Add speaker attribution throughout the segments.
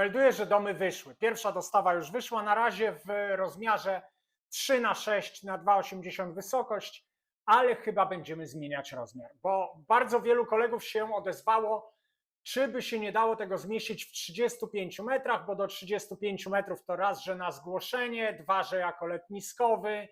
Speaker 1: Melduję, że domy wyszły. Pierwsza dostawa już wyszła. Na razie w rozmiarze 3 na 6 na 2,80 wysokość, ale chyba będziemy zmieniać rozmiar, bo bardzo wielu kolegów się odezwało, czy by się nie dało tego zmieścić w 35 metrach, bo do 35 metrów to raz, że na zgłoszenie, dwa, że jako letniskowy,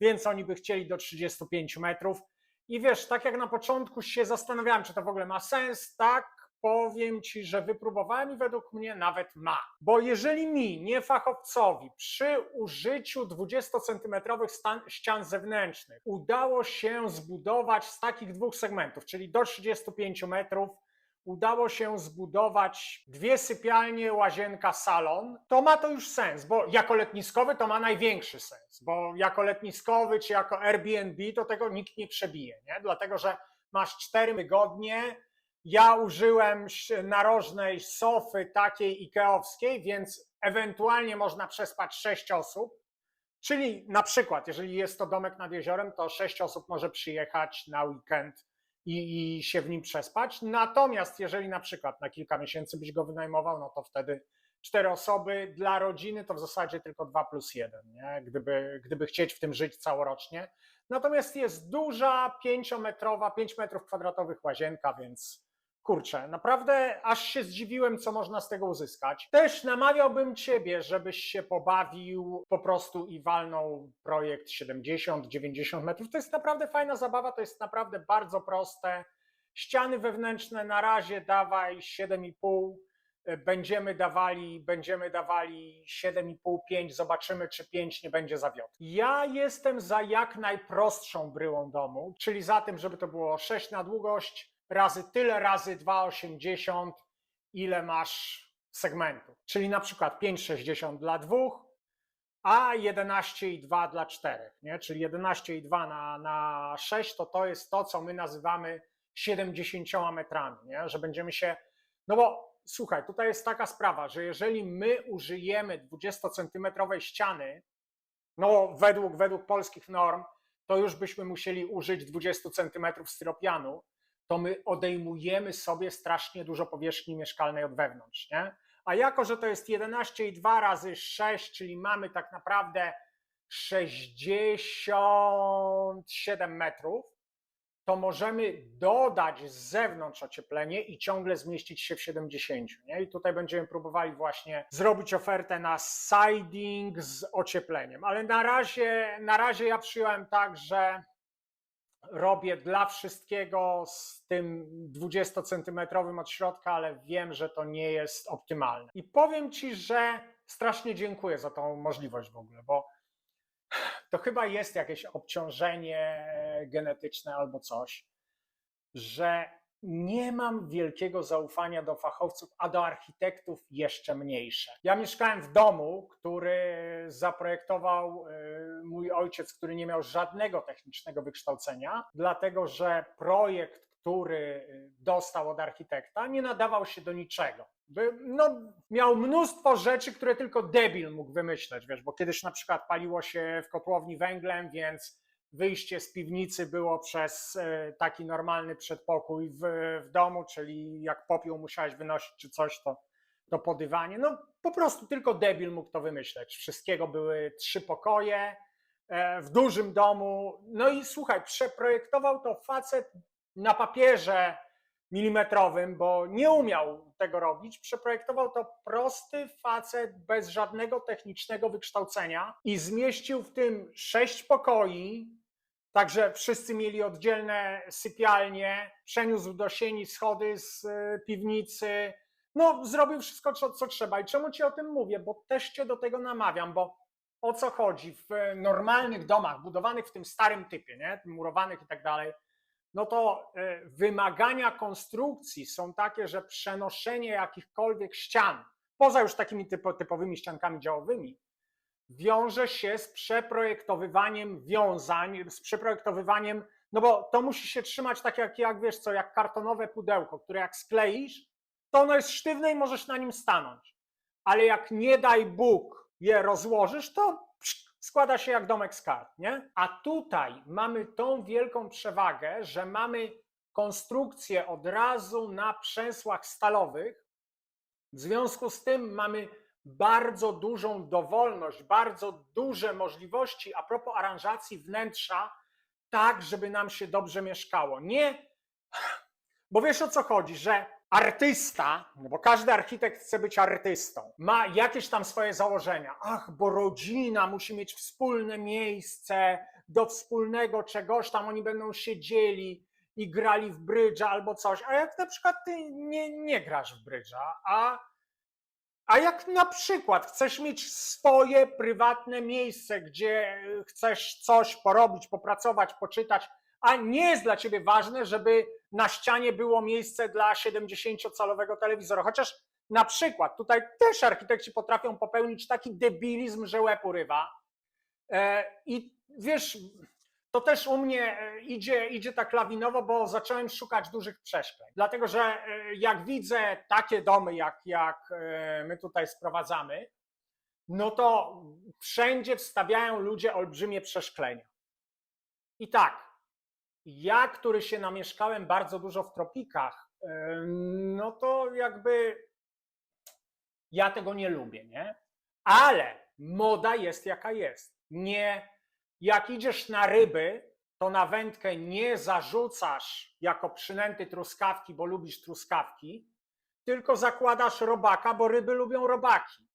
Speaker 1: więc oni by chcieli do 35 metrów. I wiesz, tak jak na początku się zastanawiałem, czy to w ogóle ma sens, tak powiem ci, że wypróbowałem i według mnie nawet ma. Bo jeżeli mi, nie fachowcowi, przy użyciu 20-centymetrowych stan- ścian zewnętrznych udało się zbudować z takich dwóch segmentów, czyli do 35 metrów, udało się zbudować dwie sypialnie, łazienka, salon, to ma to już sens, bo jako letniskowy to ma największy sens, bo jako letniskowy czy jako Airbnb to tego nikt nie przebije, nie? dlatego że masz cztery tygodnie, ja użyłem narożnej sofy takiej ikeowskiej, więc ewentualnie można przespać sześć osób, czyli na przykład, jeżeli jest to domek nad jeziorem, to sześć osób może przyjechać na weekend i, i się w nim przespać. Natomiast jeżeli na przykład na kilka miesięcy byś go wynajmował, no to wtedy cztery osoby dla rodziny to w zasadzie tylko dwa plus jeden, nie? Gdyby, gdyby chcieć w tym żyć całorocznie. Natomiast jest duża, pięciometrowa, pięć metrów kwadratowych łazienka, więc kurczę, naprawdę aż się zdziwiłem, co można z tego uzyskać. Też namawiałbym Ciebie, żebyś się pobawił po prostu i walnął projekt 70-90 metrów. To jest naprawdę fajna zabawa, to jest naprawdę bardzo proste. Ściany wewnętrzne na razie dawaj 7,5. Będziemy dawali, będziemy dawali 7,5, 5, zobaczymy, czy 5 nie będzie zawiódł. Ja jestem za jak najprostszą bryłą domu, czyli za tym, żeby to było 6 na długość, razy tyle razy 2,80, ile masz segmentów. Czyli na przykład 5,60 dla dwóch, a 11,2 dla czterech, nie? Czyli 11,2 na, na 6 to to jest to, co my nazywamy 70 metrami, nie? Że będziemy się, no bo słuchaj, tutaj jest taka sprawa, że jeżeli my użyjemy 20-centymetrowej ściany, no według, według polskich norm, to już byśmy musieli użyć 20 centymetrów styropianu, to my odejmujemy sobie strasznie dużo powierzchni mieszkalnej od wewnątrz, nie? A jako, że to jest 11,2 razy 6, czyli mamy tak naprawdę 67 metrów, to możemy dodać z zewnątrz ocieplenie i ciągle zmieścić się w 70. Nie? I tutaj będziemy próbowali właśnie zrobić ofertę na siding z ociepleniem. Ale na razie, na razie ja przyjąłem tak, że robię dla wszystkiego z tym 20-centymetrowym od środka, ale wiem, że to nie jest optymalne. I powiem Ci, że strasznie dziękuję za tą możliwość w ogóle, bo to chyba jest jakieś obciążenie genetyczne albo coś, że nie mam wielkiego zaufania do fachowców, a do architektów jeszcze mniejsze. Ja mieszkałem w domu, który zaprojektował y, mój ojciec, który nie miał żadnego technicznego wykształcenia, dlatego że projekt, który y, dostał od architekta, nie nadawał się do niczego. No, miał mnóstwo rzeczy, które tylko debil mógł wymyśleć, wiesz, bo kiedyś na przykład paliło się w kotłowni węglem, więc wyjście z piwnicy było przez e, taki normalny przedpokój w, w domu, czyli jak popiół musiałeś wynosić czy coś, to, to po dywanie. No po prostu tylko debil mógł to wymyśleć. Wszystkiego były trzy pokoje e, w dużym domu. No i słuchaj, przeprojektował to facet na papierze milimetrowym, bo nie umiał tego robić. Przeprojektował to prosty facet bez żadnego technicznego wykształcenia i zmieścił w tym sześć pokoi, Także wszyscy mieli oddzielne sypialnie, przeniósł do sieni schody z e, piwnicy. No, zrobił wszystko, co, co trzeba. I czemu ci o tym mówię? Bo też cię do tego namawiam, bo o co chodzi? W e, normalnych domach, budowanych w tym starym typie, nie? murowanych i tak dalej, no to e, wymagania konstrukcji są takie, że przenoszenie jakichkolwiek ścian, poza już takimi typo, typowymi ściankami działowymi, wiąże się z przeprojektowywaniem wiązań, z przeprojektowywaniem, no bo to musi się trzymać tak jak, jak wiesz co, jak kartonowe pudełko, które jak skleisz, to ono jest sztywne i możesz na nim stanąć. Ale jak nie daj Bóg je rozłożysz, to składa się jak domek z kart, nie? A tutaj mamy tą wielką przewagę, że mamy konstrukcję od razu na przęsłach stalowych, W związku z tym mamy bardzo dużą dowolność, bardzo duże możliwości a propos aranżacji wnętrza, tak, żeby nam się dobrze mieszkało. Nie, bo wiesz o co chodzi, że artysta, no bo każdy architekt chce być artystą, ma jakieś tam swoje założenia. Ach, bo rodzina musi mieć wspólne miejsce do wspólnego czegoś tam, oni będą siedzieli i grali w brydża albo coś. A jak na przykład ty nie, nie grasz w brydża, a, a jak na przykład chcesz mieć swoje prywatne miejsce, gdzie chcesz coś porobić, popracować, poczytać, a nie jest dla ciebie ważne, żeby na ścianie było miejsce dla 70-calowego telewizora. Chociaż na przykład tutaj też architekci potrafią popełnić taki debilizm, że łeb urywa. E, I wiesz, to też u mnie e, idzie, idzie tak lawinowo, bo zacząłem szukać dużych przeszkleń. Dlatego, że e, jak widzę takie domy, jak, jak e, my tutaj sprowadzamy, no to wszędzie wstawiają ludzie olbrzymie przeszklenia. I tak, ja, który się namieszkałem bardzo dużo w tropikach, no to jakby ja tego nie lubię, nie? Ale moda jest jaka jest. Nie, jak idziesz na ryby, to na wędkę nie zarzucasz jako przynęty truskawki, bo lubisz truskawki, tylko zakładasz robaka, bo ryby lubią robaki.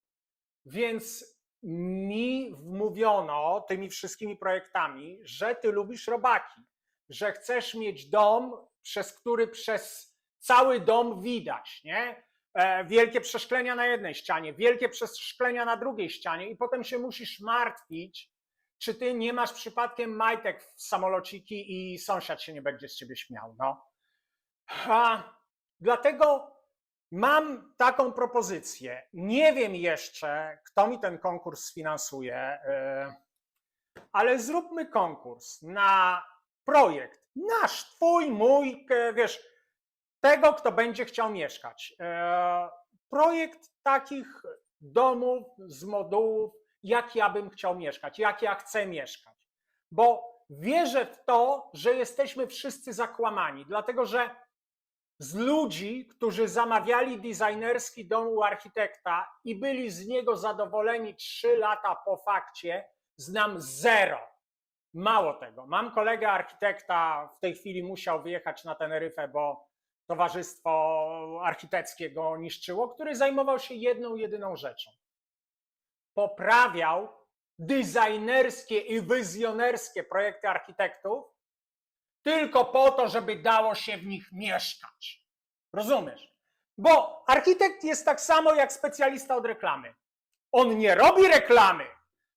Speaker 1: Więc mi wmówiono tymi wszystkimi projektami, że ty lubisz robaki, że chcesz mieć dom, przez który przez cały dom widać, nie? E, wielkie przeszklenia na jednej ścianie, wielkie przeszklenia na drugiej ścianie, i potem się musisz martwić, czy ty nie masz przypadkiem majtek w samolociki i sąsiad się nie będzie z ciebie śmiał. No. A, dlatego mam taką propozycję. Nie wiem jeszcze, kto mi ten konkurs sfinansuje, e, ale zróbmy konkurs na projekt. Nasz, twój, mój, e, wiesz, tego, kto będzie chciał mieszkać. E, projekt takich domów z modułów, jak ja bym chciał mieszkać, jak ja chcę mieszkać. Bo wierzę w to, że jesteśmy wszyscy zakłamani, dlatego że z ludzi, którzy zamawiali designerski dom u architekta i byli z niego zadowoleni trzy lata po fakcie, znam zero. Mało tego, mam kolegę architekta, w tej chwili musiał wyjechać na Teneryfę, bo towarzystwo architeckie go niszczyło, który zajmował się jedną, jedyną rzeczą. Poprawiał designerskie i wizjonerskie projekty architektów tylko po to, żeby dało się w nich mieszkać. Rozumiesz? Bo architekt jest tak samo jak specjalista od reklamy. On nie robi reklamy,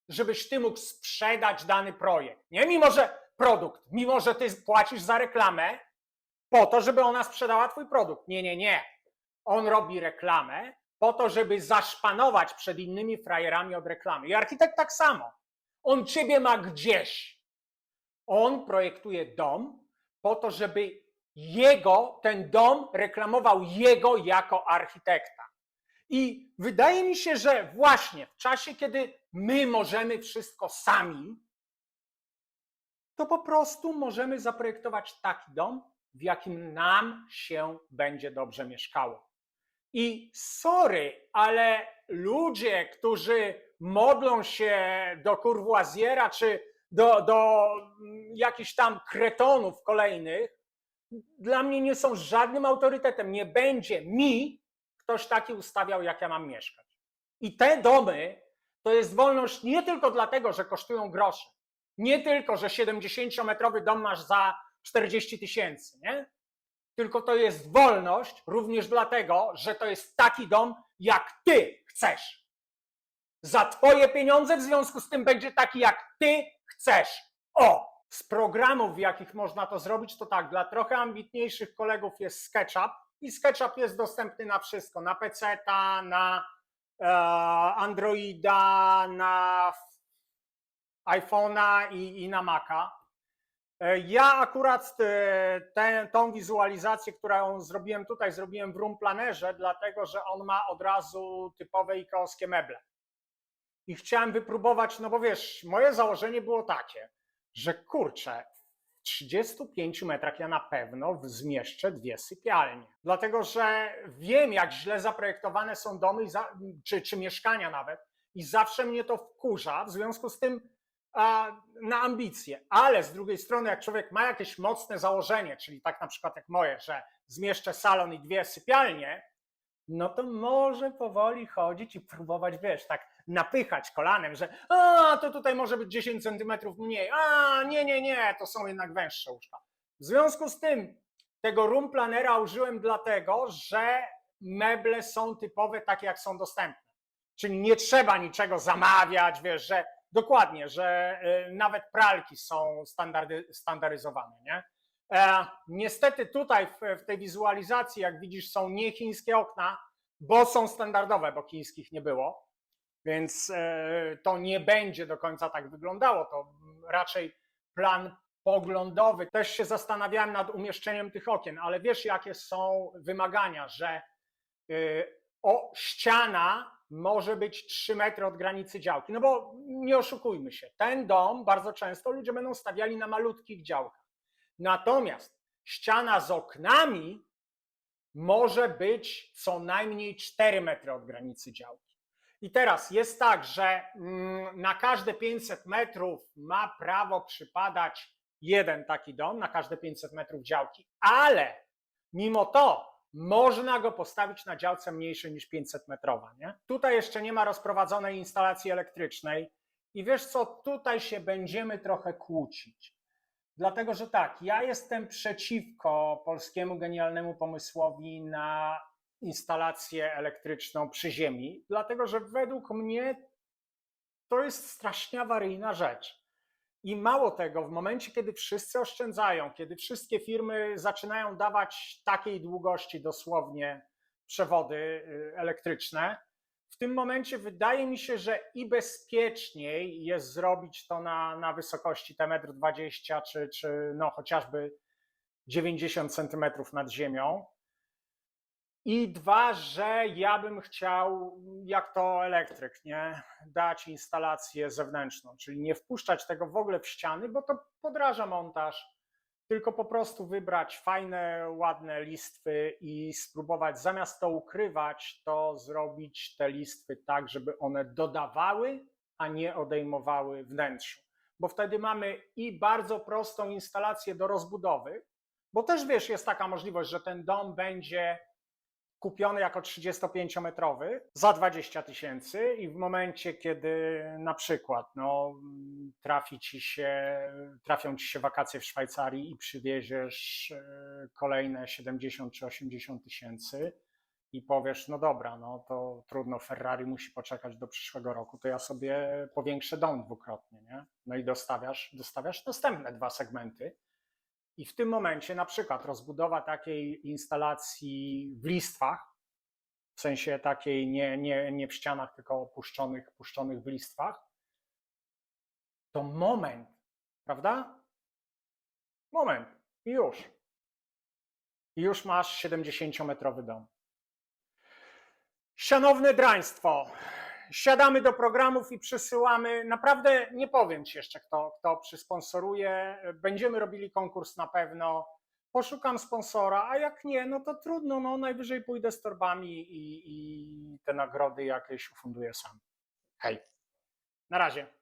Speaker 1: żebyś ty mógł sprzedać dany projekt. Nie, mimo że produkt, mimo że ty płacisz za reklamę, po to, żeby ona sprzedała twój produkt. Nie, nie, nie. On robi reklamę po to, żeby zaszpanować przed innymi frajerami od reklamy. I architekt tak samo. On ciebie ma gdzieś. On projektuje dom po to, żeby jego, ten dom reklamował jego jako architekta. I wydaje mi się, że właśnie w czasie, kiedy my możemy wszystko sami, to po prostu możemy zaprojektować taki dom, w jakim nam się będzie dobrze mieszkało. I sorry, ale ludzie, którzy modlą się do Courvoisiera czy do, do jakichś tam kretonów kolejnych, dla mnie nie są żadnym autorytetem. Nie będzie mi ktoś taki ustawiał, jak ja mam mieszkać. I te domy to jest wolność nie tylko dlatego, że kosztują grosze, nie tylko, że 70-metrowy dom masz za 40 tysięcy, nie? Tylko to jest wolność również dlatego, że to jest taki dom, jak ty chcesz. Za twoje pieniądze w związku z tym będzie taki, jak ty chcesz. O! Z programów, w jakich można to zrobić, to tak, dla trochę ambitniejszych kolegów jest SketchUp i SketchUp jest dostępny na wszystko, na PC, na e, Androida, na iPhone'a i, i na Maca. E, Ja akurat e, tę, tą wizualizację, którą zrobiłem tutaj, zrobiłem w Room Plannerze, dlatego że on ma od razu typowe ikeowskie meble. I chciałem wypróbować, no bo wiesz, moje założenie było takie, że kurczę, w 35 metrach ja na pewno zmieszczę dwie sypialnie. Dlatego, że wiem, jak źle zaprojektowane są domy czy, czy mieszkania nawet, i zawsze mnie to wkurza. W związku z tym na ambicje. Ale z drugiej strony, jak człowiek ma jakieś mocne założenie, czyli tak na przykład jak moje, że zmieszczę salon i dwie sypialnie, no to może powoli chodzić i próbować, wiesz, tak napychać kolanem, że a, to tutaj może być 10 centymetrów mniej, a, nie, nie, nie, to są jednak węższe łóżka. W związku z tym tego room planera użyłem dlatego, że meble są typowe takie, jak są dostępne. Czyli nie trzeba niczego zamawiać, wiesz, że dokładnie, że y, nawet pralki są standardy, standaryzowane, nie? E, niestety tutaj w, w tej wizualizacji, jak widzisz, są nie chińskie okna, bo są standardowe, bo chińskich nie było, więc e, to nie będzie do końca tak wyglądało. To raczej plan poglądowy. Też się zastanawiałem nad umieszczeniem tych okien, ale wiesz, jakie są wymagania, że y, o, ściana może być 3 metry od granicy działki. No bo nie oszukujmy się, ten dom bardzo często ludzie będą stawiali na malutkich działkach. Natomiast ściana z oknami może być co najmniej 4 metry od granicy działki. I teraz jest tak, że mm, na każde 500 metrów ma prawo przypadać jeden taki dom, na każde 500 metrów działki, ale mimo to można go postawić na działce mniejszej niż 500 metrowa. Nie? Tutaj jeszcze nie ma rozprowadzonej instalacji elektrycznej i wiesz co, tutaj się będziemy trochę kłócić. Dlatego, że tak, ja jestem przeciwko polskiemu genialnemu pomysłowi na instalację elektryczną przy ziemi, dlatego że według mnie to jest strasznie awaryjna rzecz. I mało tego, w momencie, kiedy wszyscy oszczędzają, kiedy wszystkie firmy zaczynają dawać takiej długości dosłownie przewody y, elektryczne, w tym momencie wydaje mi się, że i bezpieczniej jest zrobić to na, na wysokości te 1,20 m czy, czy no chociażby 90 centymetrów nad ziemią. I dwa, że ja bym chciał, jak to elektryk, nie, dać instalację zewnętrzną, czyli nie wpuszczać tego w ogóle w ściany, bo to podraża montaż, tylko po prostu wybrać fajne, ładne listwy i spróbować zamiast to ukrywać, to zrobić te listwy tak, żeby one dodawały, a nie odejmowały wnętrzu. Bo wtedy mamy i bardzo prostą instalację do rozbudowy, bo też wiesz, jest taka możliwość, że ten dom będzie kupiony jako 35-metrowy za 20 tysięcy i w momencie, kiedy na przykład no, trafi ci się, trafią ci się wakacje w Szwajcarii i przywieziesz e, kolejne 70 czy 80 tysięcy i powiesz, no dobra, no to trudno, Ferrari musi poczekać do przyszłego roku, to ja sobie powiększę dom dwukrotnie, nie? No i dostawiasz, dostawiasz następne dwa segmenty i w tym momencie na przykład rozbudowa takiej instalacji w listwach, w sensie takiej nie, nie, nie w ścianach, tylko puszczonych, puszczonych w listwach, to moment, prawda? Moment i już. I już masz 70-metrowy dom. Szanowne draństwo, siadamy do programów i przesyłamy. Naprawdę nie powiem Ci jeszcze, kto, kto przysponsoruje. Będziemy robili konkurs na pewno. Poszukam sponsora, a jak nie, no to trudno, no najwyżej pójdę z torbami i, i te nagrody jakieś ufunduję sam. Hej, na razie.